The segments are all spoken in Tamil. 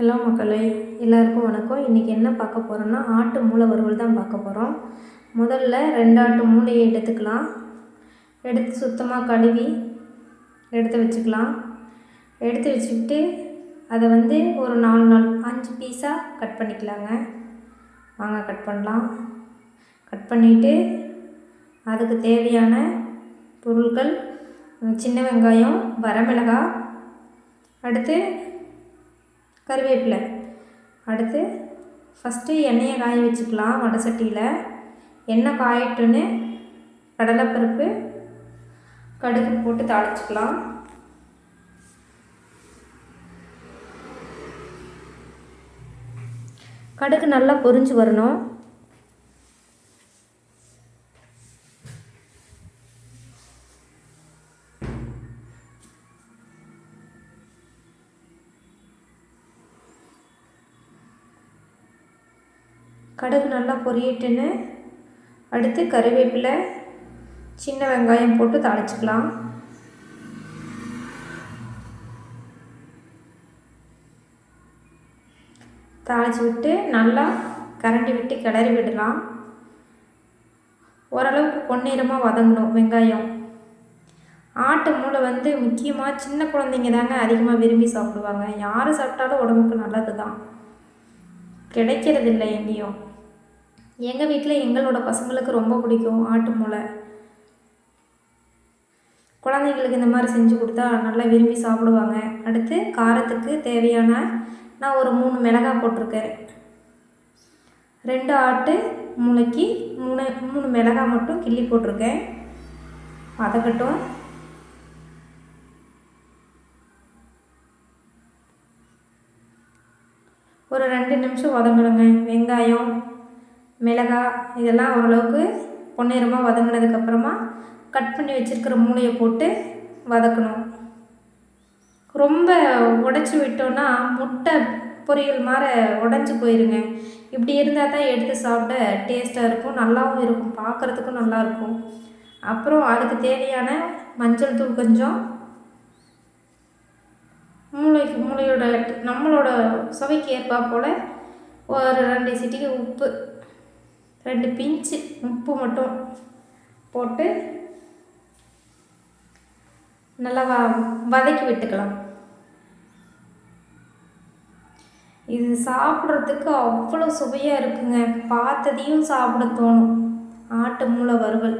ஹலோ மக்களே எல்லாருக்கும் வணக்கம். இன்றைக்கி என்ன பார்க்க போகிறோன்னா ஆட்டு மூளை வறுவல் தான் பார்க்க போகிறோம் முதல்ல ரெண்டு ஆட்டு மூளையை எடுத்துக்கலாம். எடுத்து சுத்தமாக கழுவி எடுத்து வச்சுக்கலாம். எடுத்து வச்சுக்கிட்டு அதை வந்து ஒரு நாலு நாள் அஞ்சு பீஸாக கட் பண்ணிக்கலாங்க. வாங்க கட் பண்ணலாம். கட் பண்ணிவிட்டு அதுக்கு தேவையான பொருட்கள் சின்ன வெங்காயம் வரமிளகாய் அடுத்து கருவேப்பிலை. அடுத்து ஃபஸ்ட்டு எண்ணெயை காய வச்சுக்கலாம் வடை சட்டியில். எண்ணெய் காயட்டுன்னு கடலைப்பருப்பு கடுகு போட்டு தாளிச்சுக்கலாம். கடுகு நல்லா பொரிஞ்சு வரணும். கடுகு நல்லா பொரியட்டுன்னு. அடுத்து கருவேப்பிலை சின்ன வெங்காயம் போட்டு தாளிச்சிக்கலாம். தாளித்து விட்டு நல்லா கரண்டி விட்டு கிளறி விடலாம். ஓரளவுக்கு பொன்னிறமாக வதங்கணும் வெங்காயம். ஆட்டு மூளை வந்து முக்கியமாக சின்ன குழந்தைங்க தாங்க அதிகமாக விரும்பி சாப்பிடுவாங்க. யார் சாப்பிட்டாலும் உடம்புக்கு நல்லது தான் கிடைக்கிறதில்ல எங்கேயும். எங்கள் வீட்டில் எங்களோட பசங்களுக்கு ரொம்ப பிடிக்கும் ஆட்டு மூளை. குழந்தைங்களுக்கு இந்த மாதிரி செஞ்சு கொடுத்தா நல்லா விரும்பி சாப்பிடுவாங்க. அடுத்து காரத்துக்கு தேவையான நான் ஒரு மூணு மிளகாய் போட்டிருக்கேன். ரெண்டு ஆட்டு மூளைக்கு மூணு மூணு மிளகாய் மட்டும் கிள்ளி போட்டிருக்கேன். வதக்கட்டும் ஒரு ரெண்டு நிமிஷம் வதங்கணுங்க. வெங்காயம் மிளகாய் இதெல்லாம் ஓரளவுக்கு பொன்னிறமாக வதங்கினதுக்கப்புறமா கட் பண்ணி வச்சுருக்கிற மூளையை போட்டு வதக்கணும். ரொம்ப உடச்சி விட்டோன்னா முட்டை பொரியல் மாதிரி உடஞ்சி போயிருங்க. இப்படி இருந்தால் தான் எடுத்து சாப்பிட டேஸ்ட்டாக இருக்கும் நல்லாவும் இருக்கும் பார்க்குறதுக்கும் நல்லாயிருக்கும் அப்புறம் அதுக்கு தேவையான மஞ்சள் தூள் கொஞ்சம் மூளை மூளையோட நம்மளோட சுவைக்கு ஏற்பா போல் ஒரு ரெண்டு சிட்டிக்கு உப்பு ரெண்டு பிஞ்சு உப்பு மட்டும் போட்டு நல்லா வ வதக்கி விட்டுக்கலாம். இது சாப்பிட்றதுக்கு அவ்வளோ சுவையாக இருக்குங்க. பார்த்ததையும் சாப்பிட தோணும். ஆட்டு மூளை வறுவல்.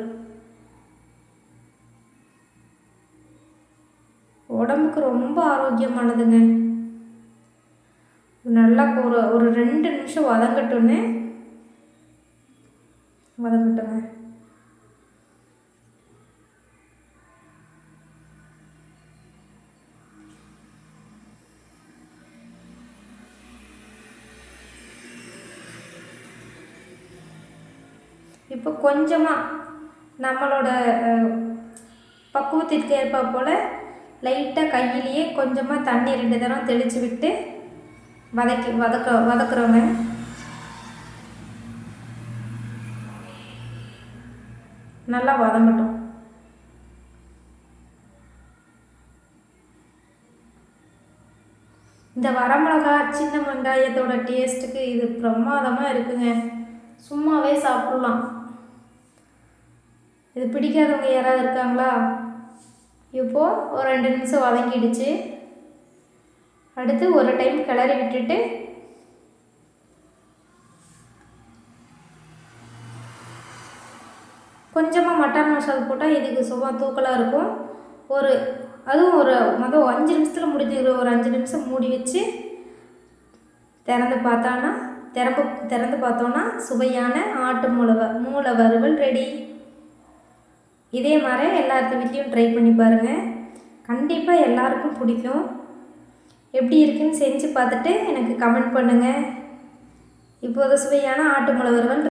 உடம்புக்கு ரொம்ப ஆரோக்கியமானதுங்க. நல்லா ஒரு ஒரு ரெண்டு நிமிஷம் வதங்கட்டோன்னே வதங்கட்டுங்க இப்போ கொஞ்சமாக நம்மளோட பக்குவத்திற்கு ஏற்ப போல் லைட்டாக கையிலேயே கொஞ்சமாக தண்ணி ரெண்டு தரம் தெளித்து விட்டு வதக்கி வதக்க வதக்குறோங்க. நல்லா வதங்கட்டும் இந்த வரமிளகா சின்ன வெங்காயத்தோட டேஸ்ட்டுக்கு இது பிரமாதமாக இருக்குங்க. சும்மாவே சாப்பிட்லாம். இது பிடிக்காதவங்க யாராவது இருக்காங்களா? இப்போது ஒரு ரெண்டு நிமிஷம் வதங்கிடுச்சு. அடுத்து ஒரு டைம் கிளறி விட்டுட்டு கொஞ்சமாக மட்டன் மசாலா போட்டால் இதுக்கு சும்மா தூக்கலாக இருக்கும். ஒரு அதுவும் ஒரு மொதல் அஞ்சு நிமிஷத்தில் முடிஞ்சிடும் ஒரு அஞ்சு நிமிஷம் மூடி வச்சு திறந்து பார்த்தோன்னா திறம்பு திறந்து பார்த்தோன்னா சுவையான ஆட்டு மூளை மூளை வறுவல் ரெடி இதே மாதிரி எல்லாத்து வீட்லேயும் ட்ரை பண்ணி பாருங்கள் கண்டிப்பாக எல்லாருக்கும் பிடிக்கும். எப்படி இருக்குன்னு செஞ்சு பார்த்துட்டு எனக்கு கமெண்ட் பண்ணுங்கள் இப்போது சுவையான ஆட்டு மூளை வறுவல்